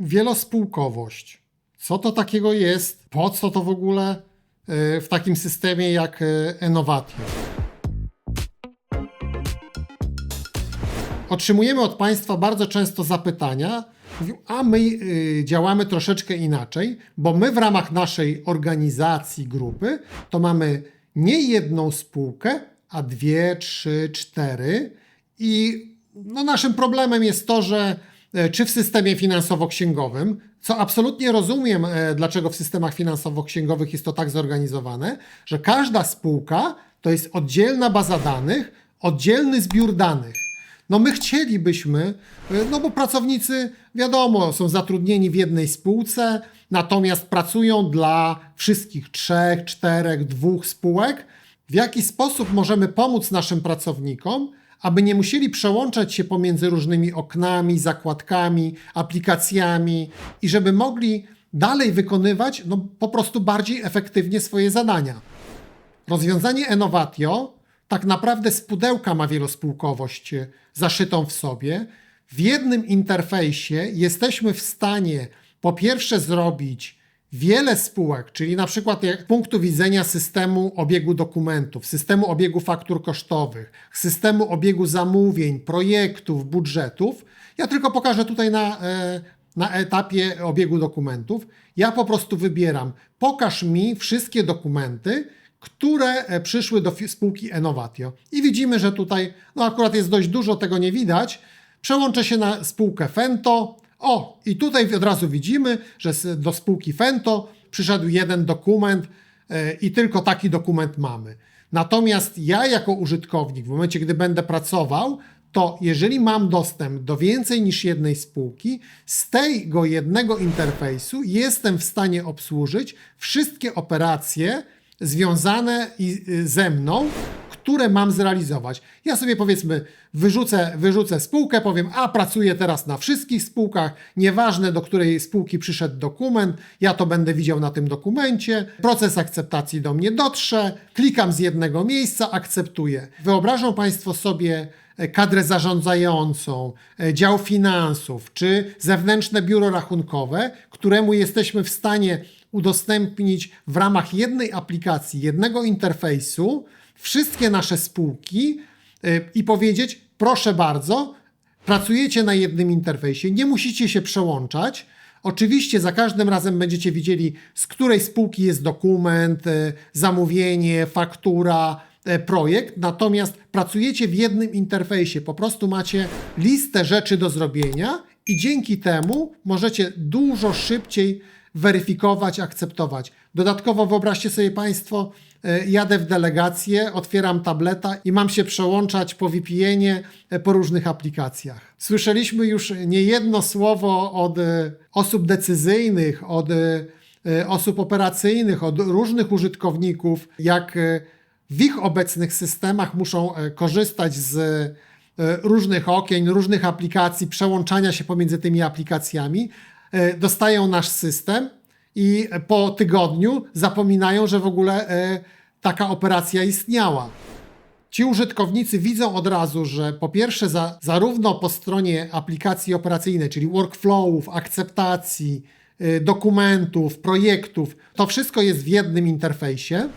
wielospółkowość. Co to takiego jest? Po co to w ogóle e, w takim systemie jak e, Enovatio? Otrzymujemy od Państwa bardzo często zapytania, a my y, działamy troszeczkę inaczej, bo my w ramach naszej organizacji, grupy, to mamy nie jedną spółkę, a dwie, trzy, cztery i no, naszym problemem jest to, że e, czy w systemie finansowo-księgowym, co absolutnie rozumiem, e, dlaczego w systemach finansowo-księgowych jest to tak zorganizowane, że każda spółka to jest oddzielna baza danych, oddzielny zbiór danych. No my chcielibyśmy, y, no bo pracownicy, wiadomo, są zatrudnieni w jednej spółce, natomiast pracują dla wszystkich trzech, czterech, dwóch spółek. W jaki sposób możemy pomóc naszym pracownikom, aby nie musieli przełączać się pomiędzy różnymi oknami, zakładkami, aplikacjami i żeby mogli dalej wykonywać no, po prostu bardziej efektywnie swoje zadania. Rozwiązanie Enovatio tak naprawdę z pudełka ma wielospółkowość e, zaszytą w sobie. W jednym interfejsie jesteśmy w stanie po pierwsze zrobić wiele spółek, czyli na przykład z punktu widzenia systemu obiegu dokumentów, systemu obiegu faktur kosztowych, systemu obiegu zamówień, projektów, budżetów. Ja tylko pokażę tutaj na, e, na etapie obiegu dokumentów. Ja po prostu wybieram, pokaż mi wszystkie dokumenty, które e, przyszły do spółki Enovatio. I widzimy, że tutaj, no akurat jest dość dużo, tego nie widać. Przełączę się na spółkę Fento. O, i tutaj od razu widzimy, że do spółki Fento przyszedł jeden dokument e, i tylko taki dokument mamy. Natomiast ja jako użytkownik, w momencie, gdy będę pracował, to jeżeli mam dostęp do więcej niż jednej spółki, z tego jednego interfejsu jestem w stanie obsłużyć wszystkie operacje związane y, ze mną, które mam zrealizować. Ja sobie powiedzmy, wyrzucę, wyrzucę spółkę, powiem, a pracuję teraz na wszystkich spółkach, nieważne do której spółki przyszedł dokument, ja to będę widział na tym dokumencie, proces akceptacji do mnie dotrze, klikam z jednego miejsca, akceptuję. Wyobrażą Państwo sobie e, kadrę zarządzającą, e, dział finansów czy zewnętrzne biuro rachunkowe, któremu jesteśmy w stanie udostępnić w ramach jednej aplikacji, jednego interfejsu wszystkie nasze spółki y, i powiedzieć: proszę bardzo, pracujecie na jednym interfejsie, nie musicie się przełączać. Oczywiście za każdym razem będziecie widzieli, z której spółki jest dokument, y, zamówienie, faktura, y, projekt, natomiast pracujecie w jednym interfejsie, po prostu macie listę rzeczy do zrobienia i dzięki temu możecie dużo szybciej weryfikować, akceptować. Dodatkowo wyobraźcie sobie Państwo, jadę w delegację, otwieram tableta i mam się przełączać po VPN-ie e, po różnych aplikacjach. Słyszeliśmy już niejedno słowo od e, osób decyzyjnych, od e, e, osób operacyjnych, od różnych użytkowników, jak e, w ich obecnych systemach muszą e, korzystać z e, różnych okien, różnych aplikacji, przełączania się pomiędzy tymi aplikacjami, e, dostają nasz system i po tygodniu zapominają, że w ogóle e, taka operacja istniała. Ci użytkownicy widzą od razu, że po pierwsze, za, zarówno po stronie aplikacji operacyjnej, czyli workflowów, akceptacji, y, dokumentów, projektów, to wszystko jest w jednym interfejsie,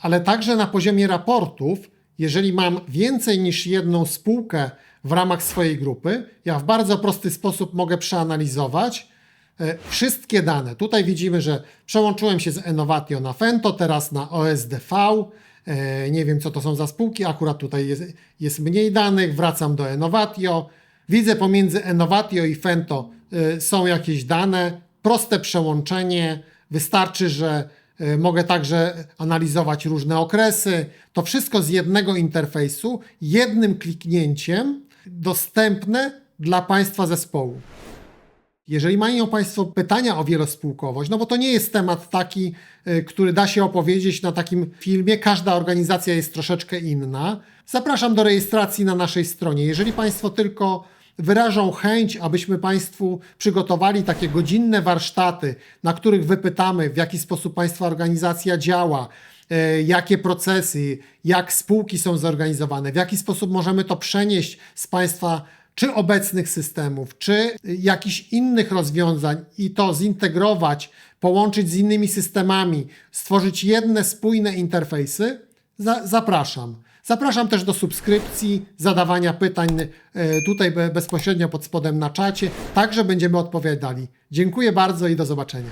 ale także na poziomie raportów, jeżeli mam więcej niż jedną spółkę w ramach swojej grupy, ja w bardzo prosty sposób mogę przeanalizować wszystkie dane. Tutaj widzimy, że przełączyłem się z Enovatio na Fento, teraz na OSDV. E, Nie wiem, co to są za spółki, akurat tutaj jest, jest mniej danych, wracam do Enovatio. Widzę pomiędzy Enovatio i Fento e, są jakieś dane, proste przełączenie, wystarczy, że e, mogę także analizować różne okresy. To wszystko z jednego interfejsu, jednym kliknięciem dostępne dla Państwa zespołu. Jeżeli mają Państwo pytania o wielospółkowość, no bo to nie jest temat taki, y, który da się opowiedzieć na takim filmie. Każda organizacja jest troszeczkę inna. Zapraszam do rejestracji na naszej stronie. Jeżeli Państwo tylko wyrażą chęć, abyśmy Państwu przygotowali takie godzinne warsztaty, na których wypytamy, w jaki sposób Państwa organizacja działa, e, jakie procesy, jak spółki są zorganizowane, w jaki sposób możemy to przenieść z Państwa czy obecnych systemów, czy jakichś innych rozwiązań i to zintegrować, połączyć z innymi systemami, stworzyć jedne spójne interfejsy, za, zapraszam. Zapraszam też do subskrypcji, zadawania pytań e, tutaj be- bezpośrednio pod spodem na czacie. Także będziemy odpowiadali. Dziękuję bardzo i do zobaczenia.